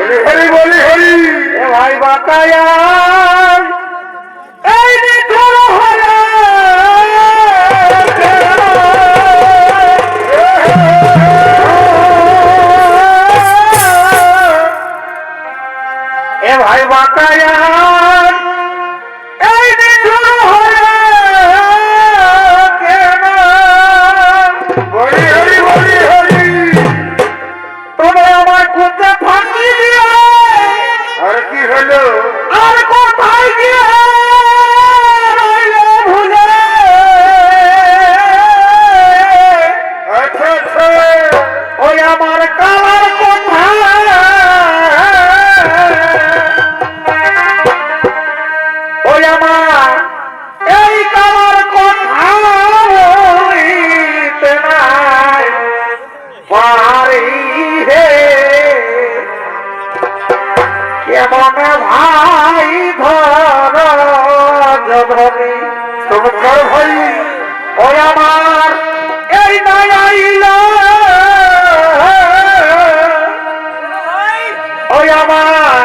হরি বলি হরি। ভাই বাতায়া। এই এ ভাই বাতায়া। তাহলে কোথায় গিয়ে মনে ভাই ধর জবরনি তোমার ভাই ওই আমার এই নাইল ওই আমার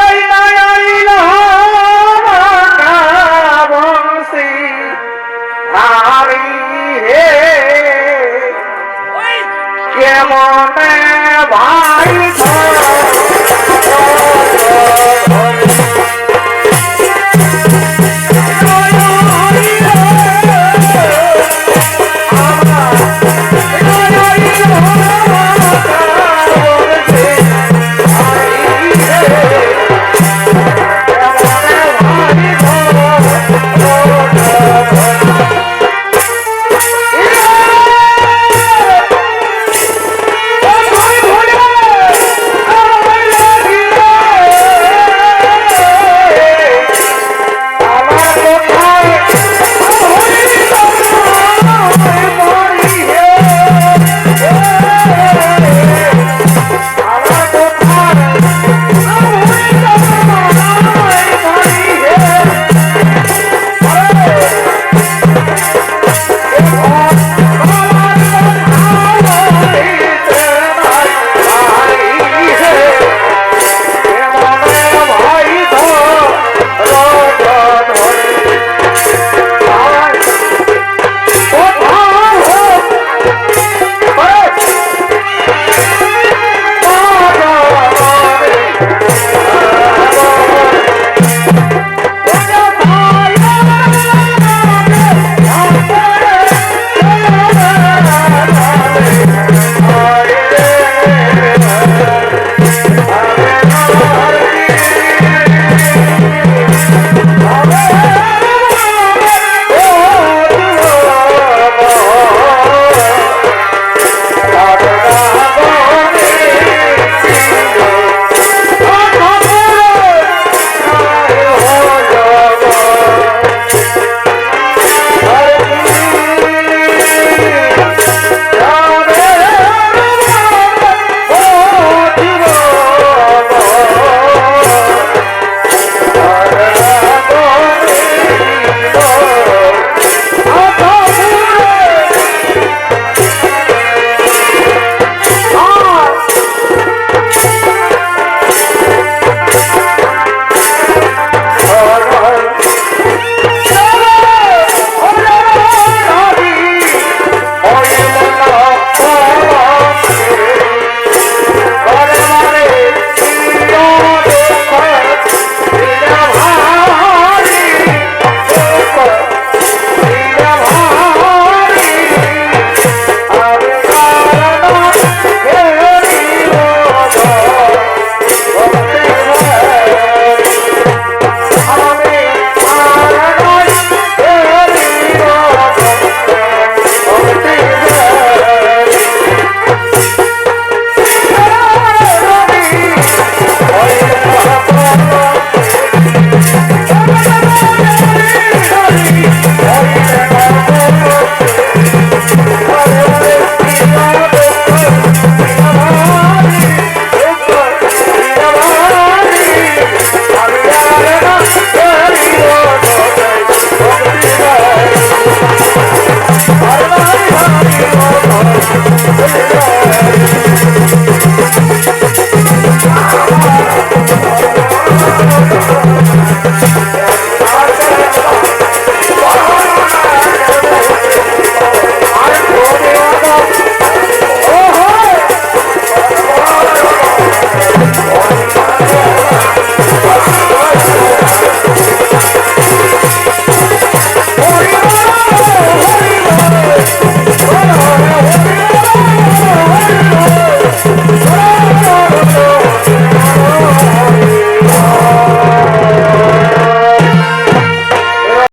এই নাইল বংশী হারি হে। কেমন ভাই ধর Oh,